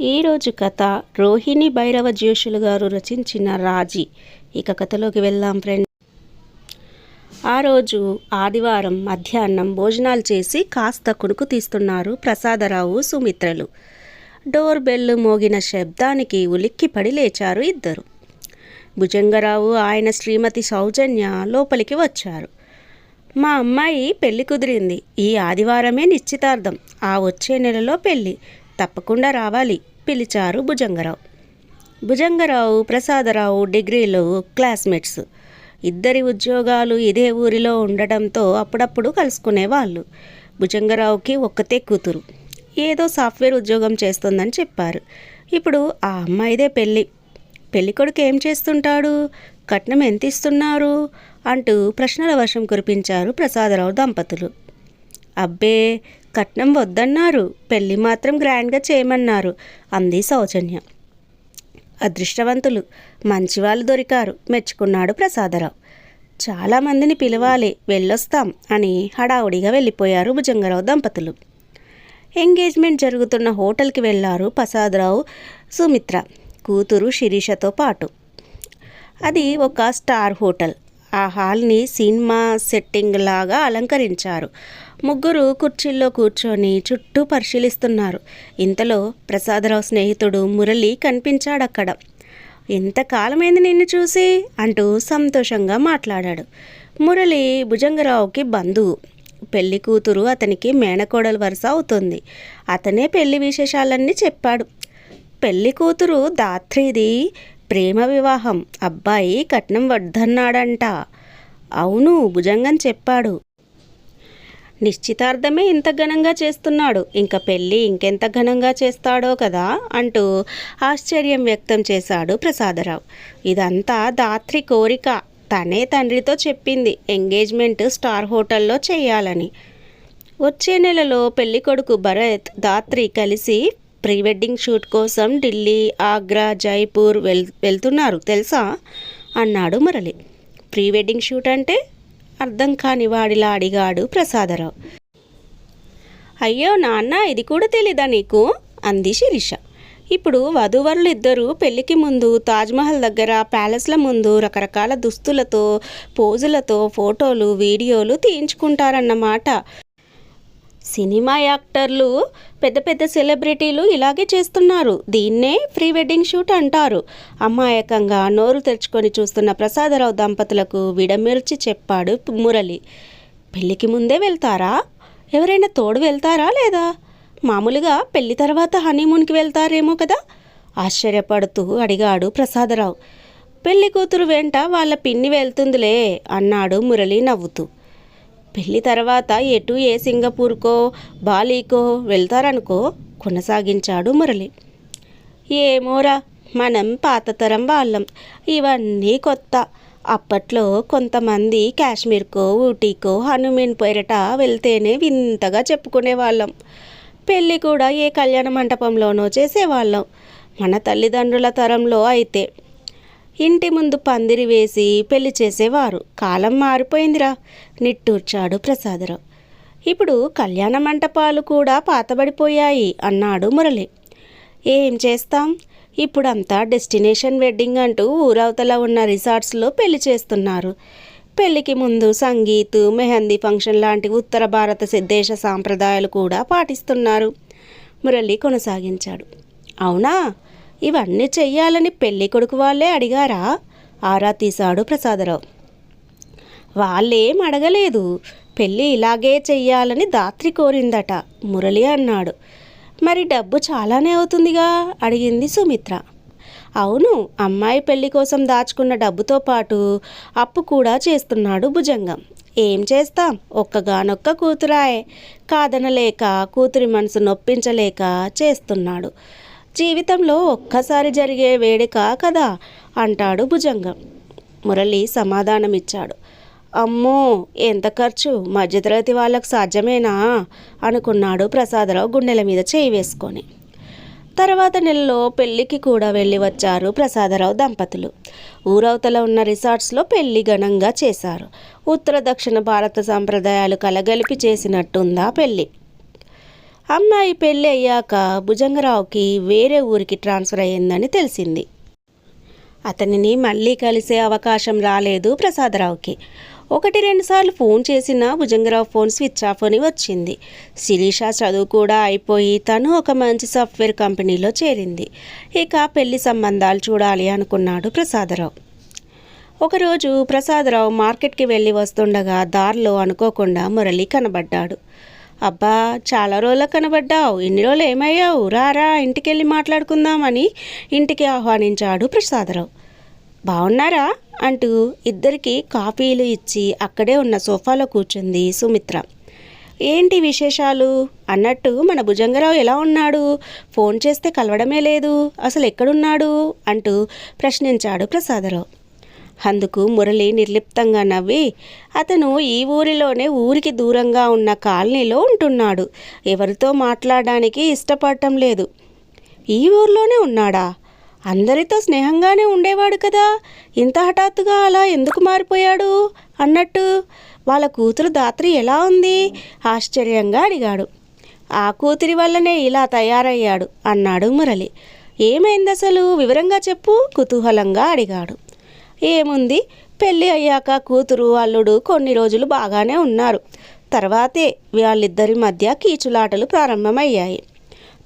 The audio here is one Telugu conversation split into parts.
ఈరోజు కథ రోహిణి భైరవ జ్యోషులు గారు రచించిన రాజీ. ఇక కథలోకి వెళ్దాం ఫ్రెండ్. ఆ రోజు ఆదివారం మధ్యాహ్నం భోజనాలు చేసి కాస్త కునుకు తీస్తున్నారు ప్రసాదరావు సుమిత్రలు. డోర్ బెల్ మోగిన శబ్దానికి ఉలిక్కిపడి లేచారు ఇద్దరు. భుజంగరావు ఆయన శ్రీమతి సౌజన్య లోపలికి వచ్చారు. మా అమ్మాయి పెళ్ళి కుదిరింది. ఈ ఆదివారమే నిశ్చితార్థం. ఆ వచ్చే నెలలో పెళ్ళి తప్పకుండా రావాలి పిలిచారు భుజంగరావు. భుజంగరావు ప్రసాదరావు డిగ్రీలో క్లాస్మేట్స్. ఇద్దరి ఉద్యోగాలు ఇదే ఊరిలో ఉండటంతో అప్పుడప్పుడు కలుసుకునేవాళ్ళు భుజంగరావుకి ఒక్కతే కూతురు. ఏదో సాఫ్ట్వేర్ ఉద్యోగం చేస్తుందని చెప్పారు. ఇప్పుడు ఆ అమ్మాయిదే పెళ్ళి. పెళ్ళి కొడుకు ఏం చేస్తుంటాడు? కట్నం ఎంత ఇస్తున్నారు? అంటూ ప్రశ్నల వర్షం కురిపించారు ప్రసాదరావు దంపతులు. అబ్బే కట్నం వద్దన్నారు. పెళ్ళి మాత్రం గ్రాండ్గా చేయమన్నారు. అంది సౌజన్య. అదృష్టవంతులు. మంచివాళ్ళు దొరికారు. మెచ్చుకున్నాడు ప్రసాదరావు. చాలామందిని పిలవాలి. వెళ్ళొస్తాం అని హడావుడిగా వెళ్ళిపోయారు భుజంగరావు దంపతులు. ఎంగేజ్మెంట్ జరుగుతున్న హోటల్కి వెళ్ళారు ప్రసాదరావు సుమిత్ర. కూతురు శిరీషతో పాటు. అది ఒక స్టార్ హోటల్. ఆ హాల్ని సినిమా సెట్టింగ్ లాగా అలంకరించారు. ముగ్గురు కుర్చీల్లో కూర్చొని చుట్టూ పరిశీలిస్తున్నారు. ఇంతలో ప్రసాదరావు స్నేహితుడు మురళి కనిపించాడక్కడ. ఎంతకాలమైంది నిన్ను చూసి? అంటూ సంతోషంగా మాట్లాడాడు. మురళి భుజంగరావుకి బంధువు. పెళ్ళి కూతురు అతనికి మేనకోడలు వరుస అవుతుంది. అతనే పెళ్ళి విశేషాలన్నీ చెప్పాడు. పెళ్ళి కూతురు దాత్రిది ప్రేమ వివాహం. అబ్బాయి కట్నం వద్దన్నాడంట. అవును భుజంగం చెప్పాడు. నిశ్చితార్థమే ఇంత ఘనంగా చేస్తున్నాడు. ఇంకా పెళ్ళి ఇంకెంత ఘనంగా చేస్తాడో కదా అంటూ ఆశ్చర్యం వ్యక్తం చేశాడు ప్రసాదరావు. ఇదంతా దాత్రి కోరిక. తనే తండ్రితో చెప్పింది ఎంగేజ్మెంట్ స్టార్ హోటల్లో చేయాలని. వచ్చే నెలలో పెళ్ళి కొడుకు భరత్ దాత్రి కలిసి ప్రీ వెడ్డింగ్ షూట్ కోసం ఢిల్లీ ఆగ్రా జైపూర్ వెల్ వెళ్తున్నారు తెలుసా? అన్నాడు మురళి. ప్రీ వెడ్డింగ్ షూట్ అంటే? అర్థం కాని వాడిలా అడిగాడు ప్రసాదరావు. అయ్యో నాన్న ఇది కూడా తెలీదా నీకు? అంది శిరీష. ఇప్పుడు వధూవరులు ఇద్దరు పెళ్ళికి ముందు తాజ్మహల్ దగ్గర ప్యాలెస్ల ముందు రకరకాల దుస్తులతో పోజులతో ఫోటోలు వీడియోలు తీయించుకుంటారన్నమాట. సినిమా యాక్టర్లు పెద్ద పెద్ద సెలబ్రిటీలు ఇలాగే చేస్తున్నారు. దీన్నే ప్రీ వెడ్డింగ్ షూట్ అంటారు. అమాయకంగా నోరు తెరుచుకొని చూస్తున్న ప్రసాదరావు దంపతులకు విడమిర్చి చెప్పాడు మురళి. పెళ్ళికి ముందే వెళ్తారా? ఎవరైనా తోడు వెళ్తారా లేదా? మామూలుగా పెళ్ళి తర్వాత హనీమూన్కి వెళ్తారేమో కదా? ఆశ్చర్యపడుతూ అడిగాడు ప్రసాదరావు. పెళ్ళి కూతురు వెంట వాళ్ళ పిన్ని వెళ్తుందిలే అన్నాడు మురళి నవ్వుతూ. పెళ్ళి తర్వాత ఎటు ఏ సింగపూర్కో బాలీకో వెళ్తారనుకో కొనసాగించాడు మురళి. ఏమోరా మనం పాతతరం వాళ్ళం. ఇవన్నీ కొత్త. అప్పట్లో కొంతమంది కాశ్మీర్కో ఊటీకో హనుమీన్ పేరట వెళ్తేనే వింతగా చెప్పుకునేవాళ్ళం. పెళ్ళి కూడా ఏ కళ్యాణ మంటపంలోనో చేసేవాళ్ళం. మన తల్లిదండ్రుల తరంలో అయితే. ఇంటి ముందు పందిరి వేసి పెళ్ళి చేసేవారు. కాలం మారిపోయిందిరా నిట్టూర్చాడు ప్రసాదరావు. ఇప్పుడు కళ్యాణ మంటపాలు కూడా పాతబడిపోయాయి అన్నాడు మురళి. ఏం చేస్తాం? ఇప్పుడంతా డెస్టినేషన్ వెడ్డింగ్ అంటూ ఊరవతల ఉన్న రిసార్ట్స్లో పెళ్ళి చేస్తున్నారు. పెళ్ళికి ముందు సంగీత్ మెహందీ ఫంక్షన్ లాంటి ఉత్తర భారత దేశ సాంప్రదాయాలు కూడా పాటిస్తున్నారు. మురళి కొనసాగించాడు. అవునా? ఇవన్నీ చెయ్యాలని పెళ్ళి కొడుకు వాళ్ళే అడిగారా? ఆరా తీశాడు ప్రసాదరావు. వాళ్ళేం అడగలేదు. పెళ్ళి ఇలాగే చెయ్యాలని దాత్రి కోరిందట. మురళి అన్నాడు. మరి డబ్బు చాలానే అవుతుందిగా? అడిగింది సుమిత్ర. అవును అమ్మాయి పెళ్ళి కోసం దాచుకున్న డబ్బుతో పాటు అప్పు కూడా చేస్తున్నాడు భుజంగం. ఏం చేస్తాం? ఒక్కగానొక్క కూతురాయే. కాదనలేక కూతురి మనసు నొప్పించలేక చేస్తున్నాడు. జీవితంలో ఒక్కసారి జరిగే వేడుక కదా అంటాడు భుజంగం. మురళి సమాధానమిచ్చాడు. అమ్మో ఎంత ఖర్చు? మధ్యతరగతి వాళ్ళకు సాధ్యమేనా? అనుకున్నాడు ప్రసాదరావు గుండెల మీద చేయి వేసుకొని. తర్వాత నెలలో పెళ్ళికి కూడా వెళ్ళి వచ్చారు ప్రసాదరావు దంపతులు. ఊరవతల ఉన్న రిసార్ట్స్లో పెళ్ళి ఘనంగా చేశారు. ఉత్తర దక్షిణ భారత సంప్రదాయాలు కలగలిపి చేసినట్టుందా పెళ్ళి అమ్మాయి పెళ్ళి అయ్యాక భుజంగరావుకి వేరే ఊరికి ట్రాన్స్ఫర్ అయ్యిందని తెలిసింది. అతనిని మళ్ళీ కలిసే అవకాశం రాలేదు ప్రసాదరావుకి. ఒకటి రెండుసార్లు ఫోన్ చేసినా భుజంగరావు ఫోన్ స్విచ్ ఆఫ్ అని వచ్చింది. శిరీష చదువు కూడా అయిపోయి తను ఒక మంచి సాఫ్ట్వేర్ కంపెనీలో చేరింది. ఇక పెళ్ళి సంబంధాలు చూడాలి అనుకున్నాడు ప్రసాదరావు. ఒకరోజు ప్రసాదరావు మార్కెట్కి వెళ్ళి వస్తుండగా దారిలో అనుకోకుండా మురళి కనబడ్డాడు. అబ్బా చాలా రోజులు కనబడ్డావు. ఇన్ని రోజులు ఏమయ్యావు? రారా ఇంటికెళ్ళి మాట్లాడుకుందామని ఇంటికి ఆహ్వానించాడు ప్రసాదరావు. బాగున్నారా అంటూ ఇద్దరికి కాఫీలు ఇచ్చి అక్కడే ఉన్న సోఫాలో కూర్చుంది సుమిత్ర. ఏంటి విశేషాలు? అన్నట్టు మన భుజంగరావు ఎలా ఉన్నాడు? ఫోన్ చేస్తే కలవడమే లేదు. అసలు ఎక్కడున్నాడు? అంటూ ప్రశ్నించాడు ప్రసాదరావు. అందుకు మురళి నిర్లిప్తంగా నవ్వి అతను ఈ ఊరిలోనే ఊరికి దూరంగా ఉన్న కాలనీలో ఉంటున్నాడు. ఎవరితో మాట్లాడడానికి ఇష్టపడటం లేదు. ఈ ఊర్లోనే ఉన్నాడా? అందరితో స్నేహంగానే ఉండేవాడు కదా. ఇంత హఠాత్తుగా అలా ఎందుకు మారిపోయాడు? అన్నట్టు వాళ్ళ కూతురు దాత్రి ఎలా ఉంది? ఆశ్చర్యంగా అడిగాడు. ఆ కూతురి వల్లనే ఇలా తయారయ్యాడు అన్నాడు మురళి. ఏమైంది అసలు వివరంగా చెప్పు కుతూహలంగా అడిగాడు. ఏముంది? పెళ్ళి అయ్యాక కూతురు అల్లుడు కొన్ని రోజులు బాగానే ఉన్నారు. తర్వాతే వాళ్ళిద్దరి మధ్య కీచులాటలు ప్రారంభమయ్యాయి.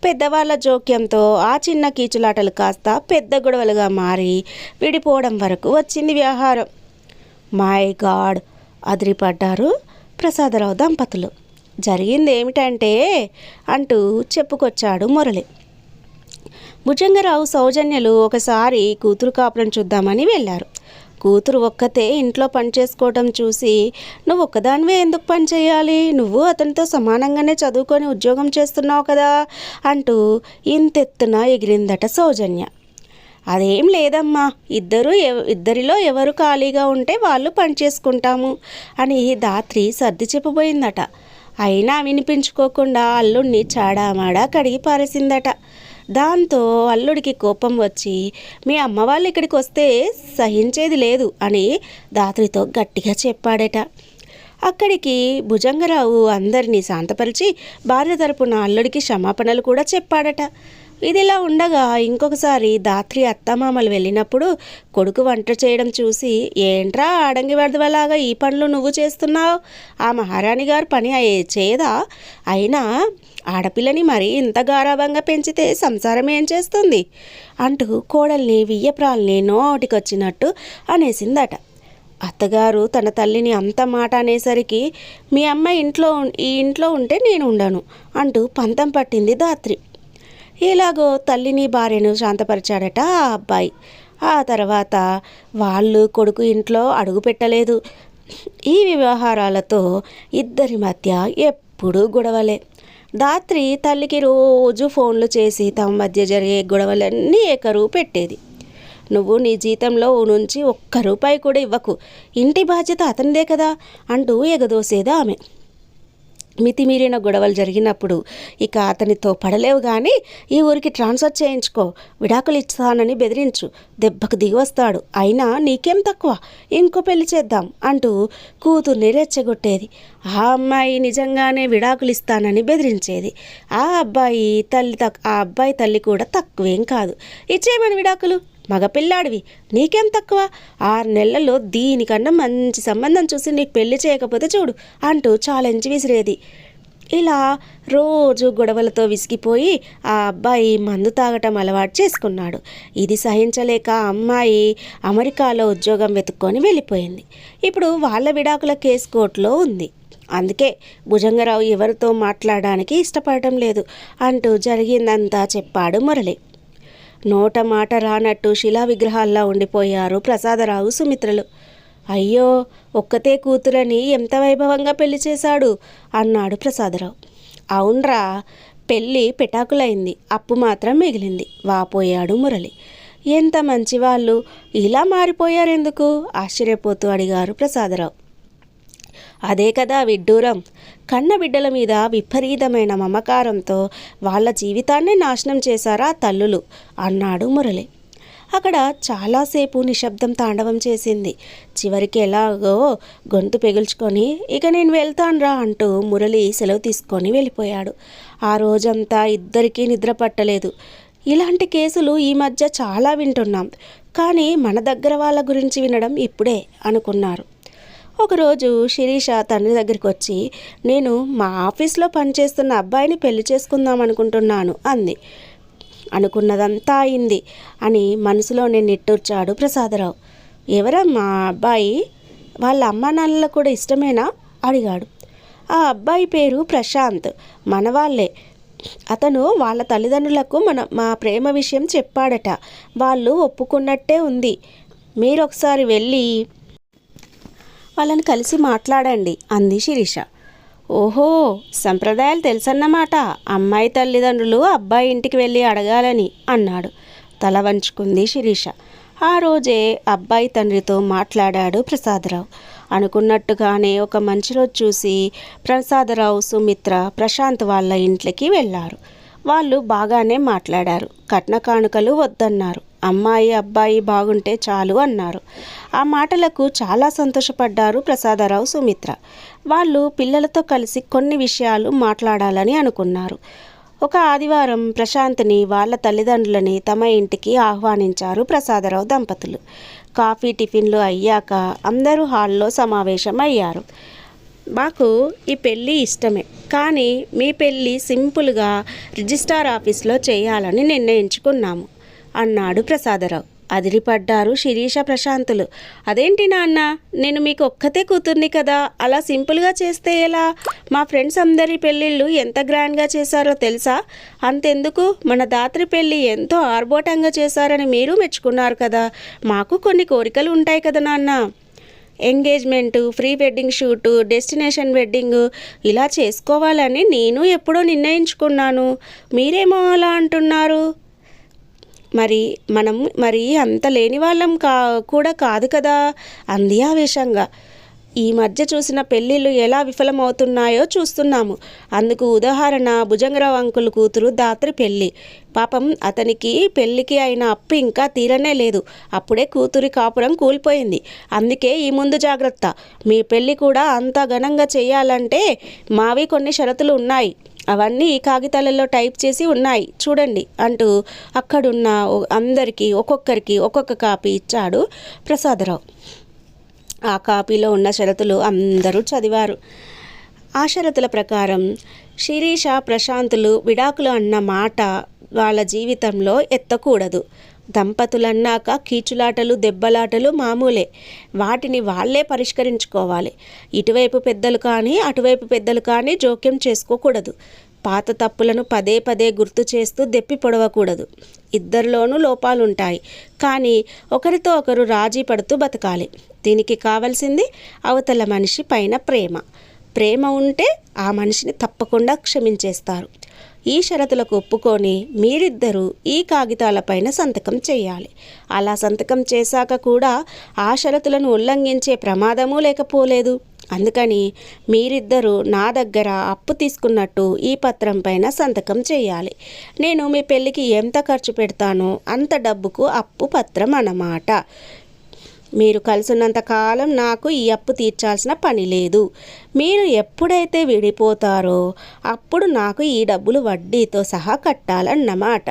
పెద్దవాళ్ళ జోక్యంతో ఆ చిన్న కీచులాటలు కాస్త పెద్ద గొడవలుగా మారి విడిపోవడం వరకు వచ్చింది వ్యవహారం. My God! అదిరిపడ్డారు ప్రసాదరావు దంపతులు. జరిగింది ఏమిటంటే అంటూ చెప్పుకొచ్చాడు మురళి. భుజంగరావు సౌజన్యలు ఒకసారి కూతురు కాపురం చూద్దామని వెళ్ళారు. కూతురు ఒక్కతే ఇంట్లో పని చేసుకోవటం చూసి నువ్వు ఒక్కదానివే ఎందుకు పని చేయాలి? నువ్వు అతనితో సమానంగానే చదువుకొని ఉద్యోగం చేస్తున్నావు కదా అంటూ ఇంతెత్తున ఎగిరిందట సౌజన్య. అదేం లేదమ్మా ఇద్దరు ఇద్దరిలో ఎవరు ఖాళీగా ఉంటే వాళ్ళు పని చేసుకుంటాము అని దాత్రి సర్ది చెప్పబోయిందట. అయినా వినిపించుకోకుండా అల్లుడిని చాడామాడా కడిగి పారేసిందట. దాంతో అల్లుడికి కోపం వచ్చి మీ అమ్మ వాళ్ళు ఇక్కడికి వస్తే సహించేది లేదు అని దాత్రితో గట్టిగా చెప్పాడట. అక్కడికి భుజంగరావు అందరినీ శాంతపరిచి భార్య తరపున అల్లుడికి క్షమాపణలు కూడా చెప్పాడట. ఇదిలా ఉండగా ఇంకొకసారి దాత్రి అత్తమామలు వెళ్ళినప్పుడు కొడుకు వంట చేయడం చూసి ఏంట్రా ఆడంగి వరదలాగా ఈ పనులు నువ్వు చేస్తున్నావు? ఆ మహారాణి గారు పని అయ్యే చేయదా అయినా ఆడపిల్లని మరీ ఇంత గారాభంగా పెంచితే సంసారం ఏం చేస్తుంది? అంటూ కోడల్ని వియ్యప్రాల్ని నోటికొచ్చినట్టు అనేసిందట. అత్తగారు తన తల్లిని అంత మాట అనేసరికి మీ అమ్మ ఇంట్లో ఉం- ఈ ఇంట్లో ఉంటే నేను ఉండను అంటూ పంతం పట్టింది దాత్రి ఇలాగో తల్లిని భార్యను శాంతపరిచాడట ఆ అబ్బాయి. ఆ తర్వాత వాళ్ళు కొడుకు ఇంట్లో అడుగు పెట్టలేదు. ఈ వ్యవహారాలతో ఇద్దరి మధ్య ఎప్పుడూ గొడవలే. దాత్రి తల్లికి రోజు ఫోన్లు చేసి తమ మధ్య జరిగే గొడవలన్నీ ఏకరువు పెట్టేది. నువ్వు నీ జీతంలో నుంచి ఒక్క రూపాయి కూడా ఇవ్వకు. ఇంటి బాధ్యత అతనిదే కదా అంటూ ఎగదోసేది ఆమె. మితిమీరిన గొడవలు జరిగినప్పుడు ఇక అతనితో పడలేవు కానీ ఈ ఊరికి ట్రాన్స్ఫర్ చేయించుకో విడాకులు ఇస్తానని బెదిరించు దెబ్బకు దిగి వస్తాడు అయినా నీకేం తక్కువ? ఇంకో పెళ్ళి చేద్దాం అంటూ కూతుర్ని రెచ్చగొట్టేది. ఆ అమ్మాయి నిజంగానే విడాకులు ఇస్తానని బెదిరించేది. ఆ అబ్బాయి తల్లి తక్ ఆ అబ్బాయి తల్లి కూడా తక్కువేం కాదు. ఇచ్చేయమని విడాకులు? మగపిల్లాడివి. నీకేం తక్కువ? ఆరు నెలల్లో దీనికన్నా మంచి సంబంధం చూసి నీకు పెళ్ళి చేయకపోతే చూడు అంటూ ఛాలెంజ్ విసిరేది. ఇలా రోజు గొడవలతో విసిగిపోయి ఆ అబ్బాయి మందు తాగటం అలవాటు చేసుకున్నాడు. ఇది సహించలేక అమ్మాయి అమెరికాలో ఉద్యోగం వెతుక్కొని వెళ్ళిపోయింది. ఇప్పుడు వాళ్ళ విడాకుల కేసు కోర్టులో ఉంది. అందుకే భుజంగరావు ఎవరితో మాట్లాడడానికి ఇష్టపడటం లేదు అంటూ జరిగిందంతా చెప్పాడు మురళి. నోట మాట రానట్టు శిలా విగ్రహాల్లా ఉండిపోయారు ప్రసాదరావు సుమిత్రలు. అయ్యో ఒక్కతే కూతురని ఎంత వైభవంగా పెళ్ళి చేశాడు? అన్నాడు ప్రసాదరావు. అవునరా పెళ్ళి పెటాకులైంది అప్పు మాత్రం మిగిలింది వాపోయాడు మురళి. ఎంత మంచి వాళ్ళు ఇలా మారిపోయారెందుకు? ఆశ్చర్యపోతూ అడిగారు ప్రసాదరావు. అదే కదా విడ్డూరం కన్న బిడ్డల మీద విపరీతమైన మమకారంతో వాళ్ళ జీవితాన్నే నాశనం చేశారా తల్లులు అన్నాడు మురళి. అక్కడ చాలాసేపు నిశ్శబ్దం తాండవం చేసింది. చివరికి ఎలాగో గొంతు పెగుల్చుకొని ఇక నేను వెళ్తాన్రా అంటూ మురళి సెలవు తీసుకొని వెళ్ళిపోయాడు. ఆ రోజంతా ఇద్దరికీ నిద్ర పట్టలేదు. ఇలాంటి కేసులు ఈ మధ్య చాలా వింటున్నాం. కానీ మన దగ్గర వాళ్ళ గురించి వినడం ఇప్పుడే అనుకున్నారు. ఒకరోజు శిరీష తండ్రి దగ్గరికి వచ్చి నేను మా ఆఫీస్లో పనిచేస్తున్న అబ్బాయిని పెళ్ళి చేసుకుందాం అనుకుంటున్నాను అంది. అనుకున్నదంతా అయింది అని మనసులోనే నిట్టూర్చాడు ప్రసాదరావు. ఎవరా మా అబ్బాయి? వాళ్ళ అమ్మ నాన్నలు కూడా ఇష్టమేనా? అడిగాడు. ఆ అబ్బాయి పేరు ప్రశాంత్. మనవాళ్ళే అతను వాళ్ళ తల్లిదండ్రులకు మన మా ప్రేమ విషయం చెప్పాడట. వాళ్ళు ఒప్పుకున్నట్టే ఉంది. మీరు ఒకసారి వెళ్ళి వాళ్ళని కలిసి మాట్లాడండి అంది శిరీష. ఓహో సంప్రదాయాలు తెలుసన్నమాట. అమ్మాయి తల్లిదండ్రులు అబ్బాయి ఇంటికి వెళ్ళి అడగాలని అన్నాడు. తల వంచుకుంది శిరీష. ఆ రోజే అబ్బాయి తండ్రితో మాట్లాడాడు ప్రసాదరావు. అనుకున్నట్టుగానే ఒక మంచి రోజు చూసి ప్రసాదరావు సుమిత్ర ప్రశాంత్ వాళ్ళ ఇంట్లోకి వెళ్ళారు. వాళ్ళు బాగానే మాట్లాడారు. కట్న కానుకలు వద్దన్నారు. అమ్మాయి అబ్బాయి బాగుంటే చాలు అన్నారు. ఆ మాటలకు చాలా సంతోషపడ్డారు ప్రసాదరావు సుమిత్ర. వాళ్ళు పిల్లలతో కలిసి కొన్ని విషయాలు మాట్లాడాలని అనుకున్నారు. ఒక ఆదివారం ప్రశాంత్ని వాళ్ళ తల్లిదండ్రులని తమ ఇంటికి ఆహ్వానించారు ప్రసాదరావు దంపతులు. కాఫీ టిఫిన్లు అయ్యాక అందరూ హాల్లో సమావేశం అయ్యారు మాకు ఈ పెళ్ళి ఇష్టమే కానీ మీ పెళ్ళి సింపుల్గా రిజిస్టార్ ఆఫీస్లో చేయాలని నిర్ణయించుకున్నాము. అన్నాడు ప్రసాదరావు. అదిరిపడ్డారు శిరీష ప్రశాంతులు. అదేంటి నాన్న నేను మీకు ఒక్కతే కూతుర్ని కదా అలా సింపుల్గా చేస్తే ఎలా? మా ఫ్రెండ్స్ అందరి పెళ్ళిళ్ళు ఎంత గ్రాండ్గా చేశారో తెలుసా? అంతెందుకు? మన దాత్రి పెళ్ళి ఎంతో ఆర్భోటంగా చేశారని మీరు మెచ్చుకున్నారు కదా మాకు కొన్ని కోరికలు ఉంటాయి కదా నాన్న. Engagement pre wedding shoot destination wedding ఇలా చేసుకోవాలని నేను ఎప్పుడో నిర్ణయించుకున్నాను. మీరేమో అలా అంటున్నారు? మరి మనం మరి అంత లేని వాళ్ళం కా కూడా కాదు కదా అంది ఆవేశంగా. ఈ మధ్య చూసిన పెళ్ళిళ్ళు ఎలా విఫలమవుతున్నాయో చూస్తున్నాము. అందుకు ఉదాహరణ భుజంగరావు అంకుల్ కూతురు దాత్రి పెళ్ళి. పాపం అతనికి పెళ్ళికి అయిన అప్పు ఇంకా తీరనే లేదు. అప్పుడే కూతురి కాపురం కూలిపోయింది. అందుకే ఈ ముందు జాగ్రత్త. మీ పెళ్ళి కూడా అంత ఘనంగా చేయాలంటే మావి కొన్ని షరతులు ఉన్నాయి. అవన్నీ ఈ కాగితాలలో టైప్ చేసి ఉన్నాయి. చూడండి అంటూ అక్కడున్న అందరికీ ఒక్కొక్కరికి ఒక్కొక్క కాపీ ఇచ్చాడు ప్రసాదరావు. ఆ కాపీలో ఉన్న షరతులు అందరూ చదివారు. ఆ షరతుల ప్రకారం శిరీష ప్రశాంతులు విడాకులు అన్న మాట వాళ్ళ జీవితంలో ఎత్తకూడదు. దంపతులన్నాక కీచులాటలు దెబ్బలాటలు మామూలే. వాటిని వాళ్ళే పరిష్కరించుకోవాలి. ఇటువైపు పెద్దలు కానీ అటువైపు పెద్దలు కానీ జోక్యం చేసుకోకూడదు. పాత తప్పులను పదే పదే గుర్తు చేస్తూ దెప్పి పొడవకూడదు. ఇద్దరిలోనూ లోపాలుంటాయి. కానీ ఒకరితో ఒకరు రాజీ పడుతూ బతకాలి. దీనికి కావలసింది అవతల మనిషి పైన ప్రేమ. ప్రేమ ఉంటే ఆ మనిషిని తప్పకుండా క్షమించేస్తారు. ఈ షరతులకు ఒప్పుకొని మీరిద్దరూ ఈ కాగితాలపైన సంతకం చేయాలి. అలా సంతకం చేశాక కూడా ఆ షరతులను ఉల్లంఘించే ప్రమాదమూ లేకపోలేదు. అందుకని మీరిద్దరూ నా దగ్గర అప్పు తీసుకున్నట్టు ఈ పత్రం పైన సంతకం చేయాలి. నేను మీ పెళ్ళికి ఎంత ఖర్చు పెడతానో అంత డబ్బుకు అప్పు పత్రం అన్నమాట. మీరు కలిసినంత కాలం నాకు ఈ అప్పు తీర్చాల్సిన పని లేదు. మీరు ఎప్పుడైతే విడిపోతారో అప్పుడు నాకు ఈ డబ్బులు వడ్డీతో సహా కట్టాలన్నమాట.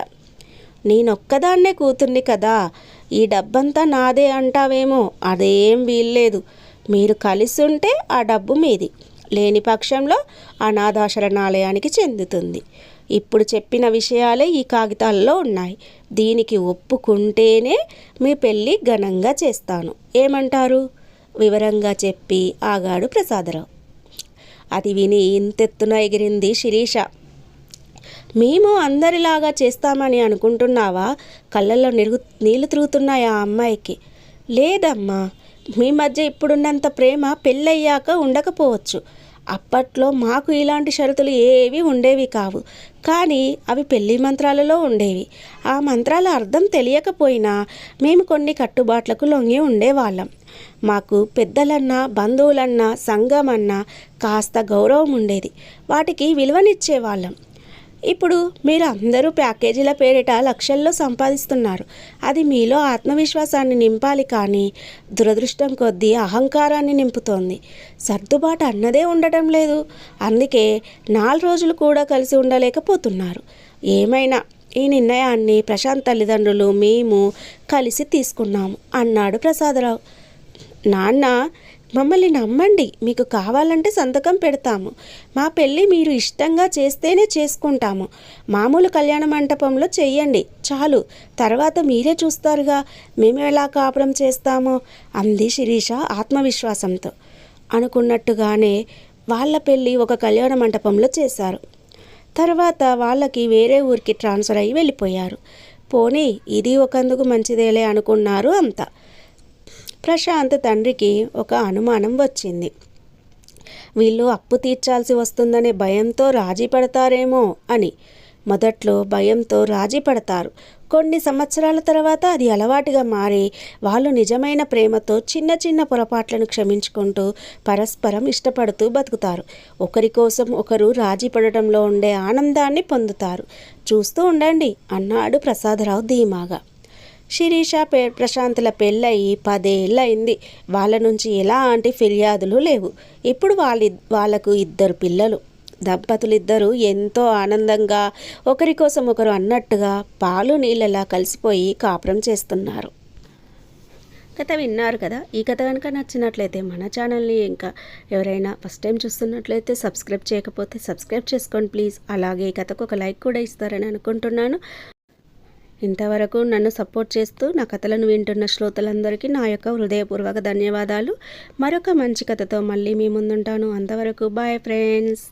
నేనొక్కదాన్నే కూతుర్ని కదా ఈ డబ్బంతా నాదే అంటావేమో అదేం వీల్లేదు. మీరు కలిసి ఉంటే ఆ డబ్బు మీది. లేని పక్షంలో అనాథాశరణాలయానికి చెందుతుంది. ఇప్పుడు చెప్పిన విషయాలే ఈ కాగితాల్లో ఉన్నాయి. దీనికి ఒప్పుకుంటేనే మీ పెళ్ళి ఘనంగా చేస్తాను. ఏమంటారు? వివరంగా చెప్పి ఆగాడు ప్రసాదరావు. అది విని ఇంతెత్తున ఎగిరింది శిరీష. మేము అందరిలాగా చేస్తామని అనుకుంటున్నావా? కళ్ళల్లో నిరుగు నీళ్ళు తిరుగుతున్నాయి ఆ అమ్మాయికి? లేదమ్మా. మీ మధ్య ఇప్పుడున్నంత ప్రేమ పెళ్ళయ్యాక ఉండకపోవచ్చు. అప్పట్లో మాకు ఇలాంటి షరతులు ఏవి ఉండేవి కావు. కానీ అవి పెళ్ళి మంత్రాలలో ఉండేవి. ఆ మంత్రాల అర్థం తెలియకపోయినా మేము కొన్ని కట్టుబాట్లకు లొంగి ఉండేవాళ్ళం. మాకు పెద్దలన్నా బంధువులన్నా సంఘం అన్నా కాస్త గౌరవం ఉండేది. వాటికి విలువనిచ్చేవాళ్ళం. ఇప్పుడు మీరు అందరూ ప్యాకేజీల పేరిట లక్షల్లో సంపాదిస్తున్నారు. అది మీలో ఆత్మవిశ్వాసాన్ని నింపాలి కానీ దురదృష్టం కొద్దీ అహంకారాన్ని నింపుతోంది. సర్దుబాటు అన్నదే ఉండటం లేదు. అందుకే నాలుగు రోజులు కూడా కలిసి ఉండలేకపోతున్నారు. ఏమైనా ఈ నిర్ణయాన్ని ప్రశాంత్ తల్లిదండ్రులు మేము కలిసి తీసుకున్నాము అన్నాడు ప్రసాదరావు. నాన్న మమ్మల్ని నమ్మండి. మీకు కావాలంటే సంతకం పెడతాము. మా పెళ్ళి మీరు ఇష్టంగా చేస్తేనే చేసుకుంటాము. మామూలు కళ్యాణ మంటపంలో చెయ్యండి. చాలు. తర్వాత మీరే చూస్తారుగా. మేము ఎలా కాపురం చేస్తామో? అంది శిరీష ఆత్మవిశ్వాసంతో. అనుకున్నట్టుగానే వాళ్ళ పెళ్ళి ఒక కళ్యాణ మంటపంలో చేశారు. తర్వాత వాళ్ళకి వేరే ఊరికి ట్రాన్స్ఫర్ అయ్యి వెళ్ళిపోయారు. పోనీ ఇది ఒకందుకు మంచిదేలే అనుకున్నారు అంతా. ప్రశాంత్ తండ్రికి ఒక అనుమానం వచ్చింది. వీళ్ళు అప్పు తీర్చాల్సి వస్తుందనే భయంతో రాజీ పడతారేమో అని. మొదట్లో భయంతో రాజీ పడతారు. కొన్ని సంవత్సరాల తర్వాత అది అలవాటుగా మారి వాళ్ళు నిజమైన ప్రేమతో చిన్న చిన్న పొరపాట్లను క్షమించుకుంటూ పరస్పరం ఇష్టపడుతూ బతుకుతారు. ఒకరి కోసం ఒకరు రాజీ పడటంలో ఉండే ఆనందాన్ని పొందుతారు. చూస్తూ ఉండండి అన్నాడు ప్రసాదరావు ధీమాగా. శిరీష పే ప్రశాంతుల పెళ్ళయి పదేళ్ళయింది. వాళ్ళ నుంచి ఎలాంటి ఫిర్యాదులు లేవు. ఇప్పుడు వాళ్ళ వాళ్ళకు ఇద్దరు పిల్లలు. దంపతులిద్దరూ ఎంతో ఆనందంగా ఒకరి కోసం ఒకరు అన్నట్టుగా పాలు నీళ్ళలా కలిసిపోయి కాపురం చేస్తున్నారు. కథ విన్నారు కదా? ఈ కథ కనుక నచ్చినట్లయితే మన ఛానల్ని ఇంకా ఎవరైనా ఫస్ట్ టైం చూస్తున్నట్లయితే సబ్స్క్రైబ్ చేయకపోతే సబ్స్క్రైబ్ చేసుకోండి ప్లీజ్. అలాగే ఈ కథకు ఒక లైక్ కూడా ఇస్తారని అనుకుంటున్నాను. ఇంతవరకు నన్ను సపోర్ట్ చేస్తూ నా కథలను వింటున్న శ్రోతలందరికీ నా యొక్క హృదయపూర్వక ధన్యవాదాలు. మరొక మంచి కథతో మళ్ళీ మీ ముందుంటాను. అంతవరకు బాయ్ ఫ్రెండ్స్